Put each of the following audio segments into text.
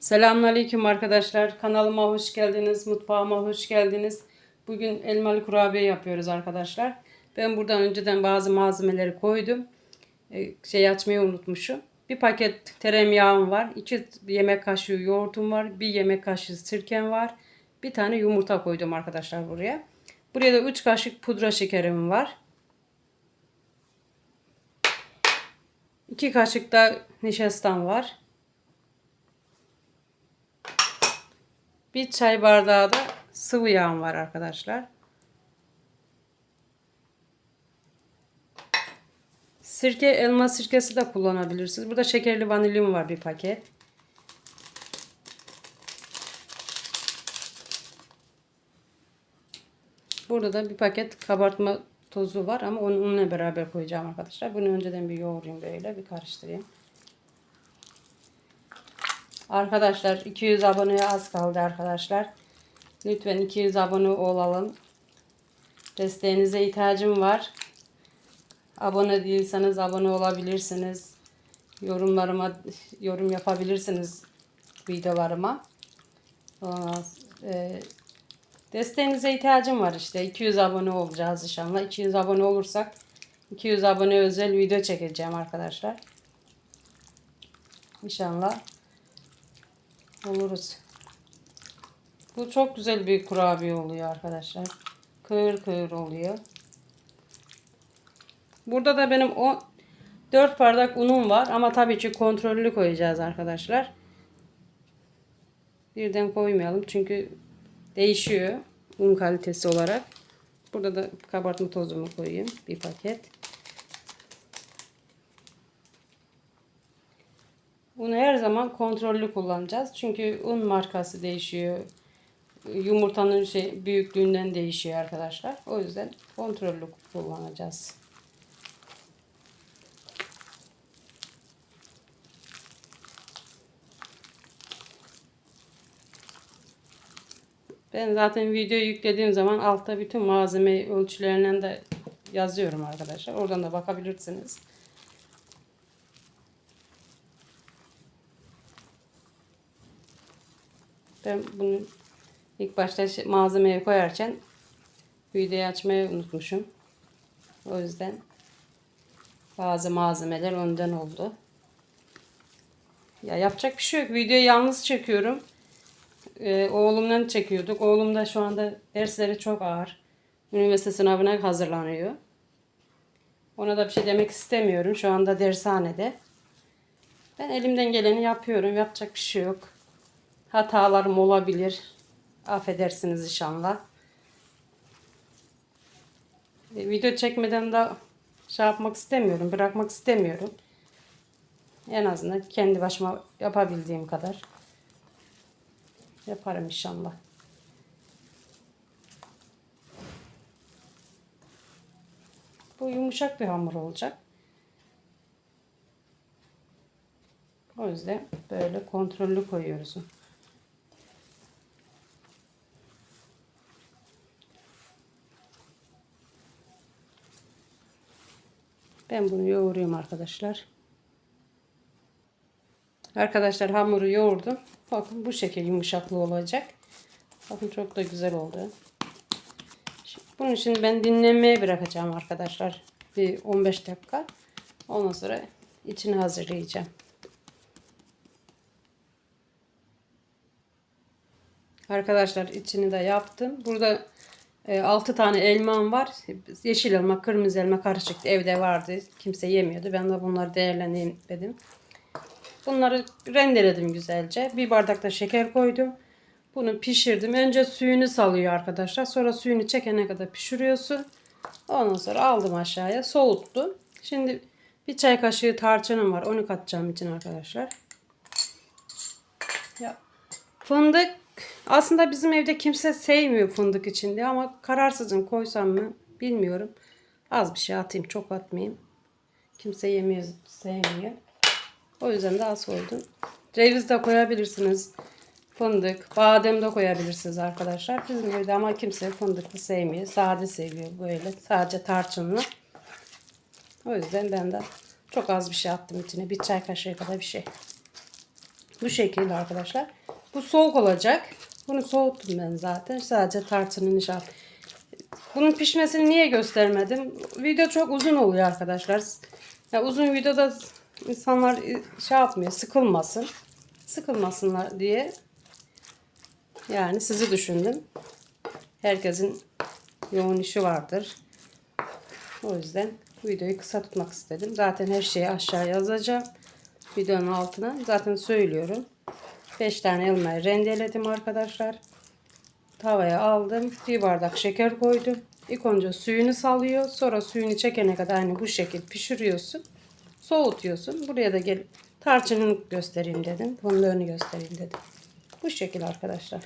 Selamünaleyküm arkadaşlar. Kanalıma hoş geldiniz. Mutfağıma hoş geldiniz. Bugün elmalı kurabiye yapıyoruz arkadaşlar. Ben buradan önceden bazı malzemeleri koydum. Ee, şey açmayı unutmuşum. Bir paket tereyağım var. 2 yemek kaşığı yoğurtum var. Bir yemek kaşığı sirkem var. Bir tane yumurta koydum arkadaşlar buraya. Buraya da 3 kaşık pudra şekerim var. 2 kaşık da nişastam var. Bir çay bardağı da sıvı yağım var arkadaşlar. Sirke, elma sirkesi de kullanabilirsiniz. Burada şekerli vanilim var bir paket. Burada da bir paket kabartma tozu var ama onu onunla beraber koyacağım arkadaşlar. Bunu önceden bir yoğurayım böyle bir karıştırayım. Arkadaşlar 200 aboneye az kaldı arkadaşlar. Lütfen 200 abone olalım. Desteğinize ihtiyacım var. Abone değilseniz abone olabilirsiniz. Yorumlarıma yorum yapabilirsiniz videolarıma. E, desteğinize ihtiyacım var işte. 200 abone olacağız inşallah. 200 abone olursak 200 abone özel video çekeceğim arkadaşlar. İnşallah oluruz. Bu çok güzel bir kurabiye oluyor arkadaşlar. Kığır kığır oluyor. Burada da benim o 4 bardak unum var ama tabii ki kontrollü koyacağız arkadaşlar. Birden koymayalım çünkü değişiyor un kalitesi olarak. Burada da kabartma tozumu koyayım bir paket. Bunu her zaman kontrollü kullanacağız. Çünkü un markası değişiyor. Yumurtanın şey büyüklüğünden değişiyor arkadaşlar. O yüzden kontrollü kullanacağız. Ben zaten video yüklediğim zaman altta bütün malzeme ölçülerinden de yazıyorum arkadaşlar. Oradan da bakabilirsiniz. Ben bunu ilk başta şey- malzemeye koyarken videoyu açmayı unutmuşum. O yüzden bazı malzemeler önden oldu. Ya yapacak bir şey yok. Videoyu yalnız çekiyorum. Ee, oğlumdan çekiyorduk. Oğlum da şu anda dersleri çok ağır. Üniversite sınavına hazırlanıyor. Ona da bir şey demek istemiyorum. Şu anda dershanede. Ben elimden geleni yapıyorum. Yapacak bir şey yok. Hatalarım olabilir. Affedersiniz inşallah. E, video çekmeden de şey yapmak istemiyorum. Bırakmak istemiyorum. En azından kendi başıma yapabildiğim kadar yaparım inşallah. Bu yumuşak bir hamur olacak. O yüzden böyle kontrollü koyuyoruz. Ben bunu yoğuruyorum arkadaşlar. Arkadaşlar hamuru yoğurdum. Bakın bu şekil yumuşaklığı olacak. Bakın çok da güzel oldu. Bunun için ben dinlenmeye bırakacağım arkadaşlar. Bir 15 dakika. Ondan sonra içini hazırlayacağım. Arkadaşlar içini de yaptım. Burada 6 tane elmam var. Yeşil elma, kırmızı elma karışıktı. Evde vardı. Kimse yemiyordu. Ben de bunları değerlendireyim dedim. Bunları rendeledim güzelce. Bir bardak da şeker koydum. Bunu pişirdim. Önce suyunu salıyor arkadaşlar. Sonra suyunu çekene kadar pişiriyorsun. Ondan sonra aldım aşağıya. Soğuttum. Şimdi bir çay kaşığı tarçınım var. Onu katacağım için arkadaşlar. Ya fındık aslında bizim evde kimse sevmiyor fındık içinde ama kararsızım koysam mı bilmiyorum. Az bir şey atayım çok atmayayım. Kimse yemiyor sevmiyor. O yüzden de az koydum. Ceviz de koyabilirsiniz. Fındık, badem de koyabilirsiniz arkadaşlar. Bizim evde ama kimse fındıklı sevmiyor. Sade seviyor böyle. Sadece tarçınlı. O yüzden ben de çok az bir şey attım içine. Bir çay kaşığı kadar bir şey. Bu şekilde arkadaşlar. Bu soğuk olacak. Bunu soğuttum ben zaten. Sadece tarçının nişan. Bunun pişmesini niye göstermedim? Video çok uzun oluyor arkadaşlar. Ya uzun videoda insanlar şey yapmıyor, sıkılmasın. Sıkılmasınlar diye yani sizi düşündüm. Herkesin yoğun işi vardır. O yüzden videoyu kısa tutmak istedim. Zaten her şeyi aşağı yazacağım. Videonun altına. Zaten söylüyorum. 5 tane elmayı rendeledim arkadaşlar. Tavaya aldım. Bir bardak şeker koydum. İlk önce suyunu salıyor. Sonra suyunu çekene kadar hani bu şekil pişiriyorsun. Soğutuyorsun. Buraya da gel tarçınını göstereyim dedim. Fındığını göstereyim dedim. Bu şekil arkadaşlar.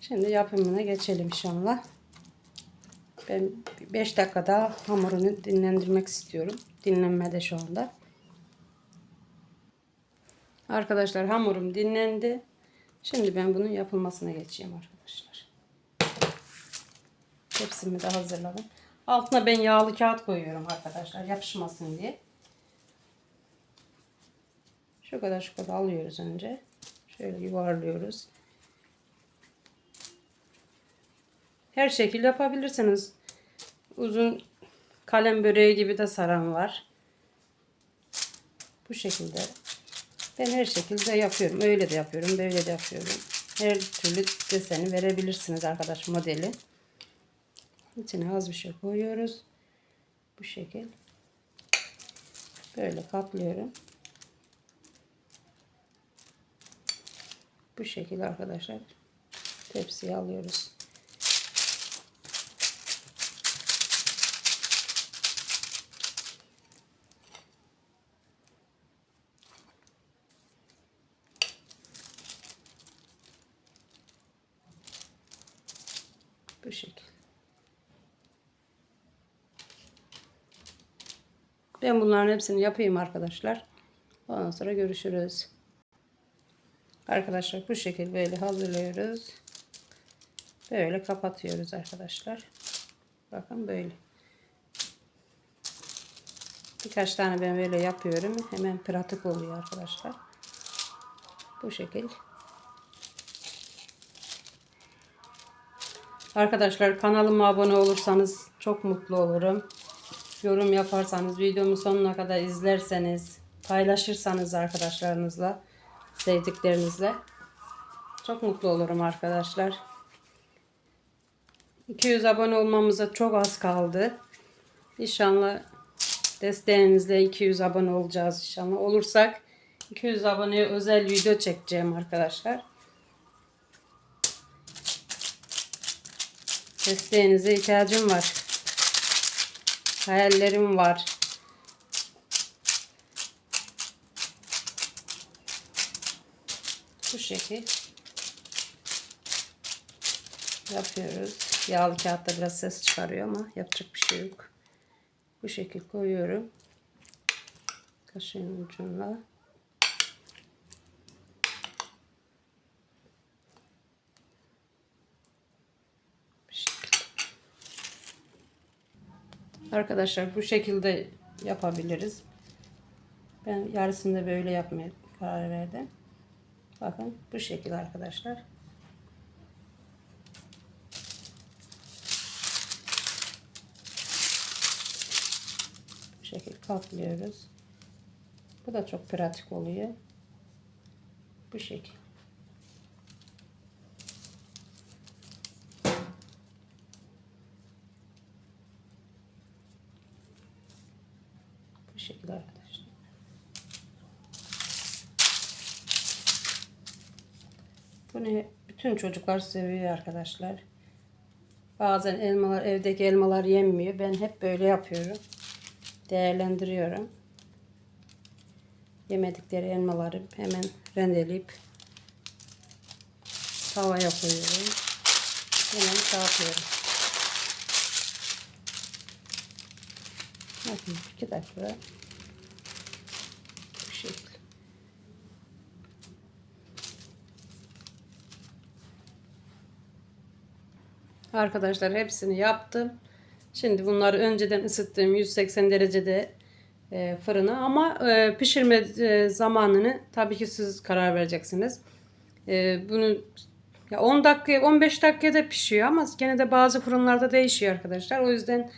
Şimdi yapımına geçelim inşallah. Ben 5 dakika daha hamurunu dinlendirmek istiyorum. Dinlenmede şu anda. Arkadaşlar hamurum dinlendi. Şimdi ben bunun yapılmasına geçeyim arkadaşlar. Hepsini de hazırladım. Altına ben yağlı kağıt koyuyorum arkadaşlar yapışmasın diye. Şu kadar şu kadar alıyoruz önce. Şöyle yuvarlıyoruz. Her şekil yapabilirsiniz. Uzun kalem böreği gibi de saran var. Bu şekilde. Ben her şekilde yapıyorum. Öyle de yapıyorum. Böyle de yapıyorum. Her türlü deseni verebilirsiniz arkadaş modeli. İçine az bir şey koyuyoruz. Bu şekil. Böyle katlıyorum. Bu şekilde arkadaşlar tepsiye alıyoruz. Bu şekil. Ben bunların hepsini yapayım arkadaşlar. Ondan sonra görüşürüz. Arkadaşlar bu şekilde böyle hazırlıyoruz. Böyle kapatıyoruz arkadaşlar. Bakın böyle. Birkaç tane ben böyle yapıyorum. Hemen pratik oluyor arkadaşlar. Bu şekil. Arkadaşlar kanalıma abone olursanız çok mutlu olurum. Yorum yaparsanız, videomu sonuna kadar izlerseniz, paylaşırsanız arkadaşlarınızla, sevdiklerinizle çok mutlu olurum arkadaşlar. 200 abone olmamıza çok az kaldı. İnşallah desteğinizle 200 abone olacağız inşallah. Olursak 200 aboneye özel video çekeceğim arkadaşlar. Desteğinize ihtiyacım var. Hayallerim var. Bu şekil yapıyoruz. Yağlı kağıtta biraz ses çıkarıyor ama yapacak bir şey yok. Bu şekil koyuyorum. Kaşığın ucuna. Arkadaşlar bu şekilde yapabiliriz. Ben yarısını böyle yapmaya karar verdim. Bakın bu şekil arkadaşlar. Bu şekil katlıyoruz. Bu da çok pratik oluyor. Bu şekil. Şekilde arkadaşlar. Bunu bütün çocuklar seviyor arkadaşlar. Bazen elmalar evdeki elmalar yenmiyor. Ben hep böyle yapıyorum. Değerlendiriyorum. Yemedikleri elmaları hemen rendeleyip tavaya koyuyorum. Hemen şey Bakın iki dakika. Bu şekil. Arkadaşlar hepsini yaptım. Şimdi bunları önceden ısıttığım 180 derecede e, fırına ama e, pişirme e, zamanını tabii ki siz karar vereceksiniz. Bunu ya 10 dakika 15 dakikada pişiyor ama gene de bazı fırınlarda değişiyor arkadaşlar. O yüzden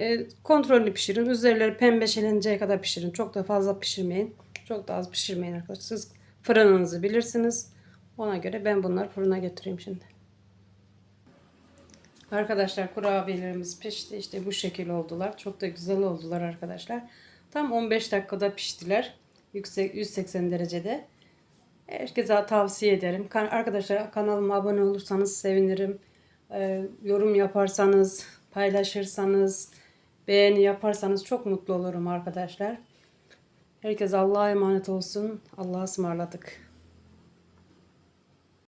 e, kontrollü pişirin. Üzerleri pembeşelinceye kadar pişirin. Çok da fazla pişirmeyin. Çok da az pişirmeyin arkadaşlar. Siz fırınınızı bilirsiniz. Ona göre ben bunları fırına götüreyim şimdi. Arkadaşlar kurabiyelerimiz pişti. İşte bu şekil oldular. Çok da güzel oldular arkadaşlar. Tam 15 dakikada piştiler. Yüksek 180 derecede. Herkese tavsiye ederim. Arkadaşlar kanalıma abone olursanız sevinirim. Ee, yorum yaparsanız, paylaşırsanız, beğeni yaparsanız çok mutlu olurum arkadaşlar. Herkes Allah'a emanet olsun. Allah'a ısmarladık.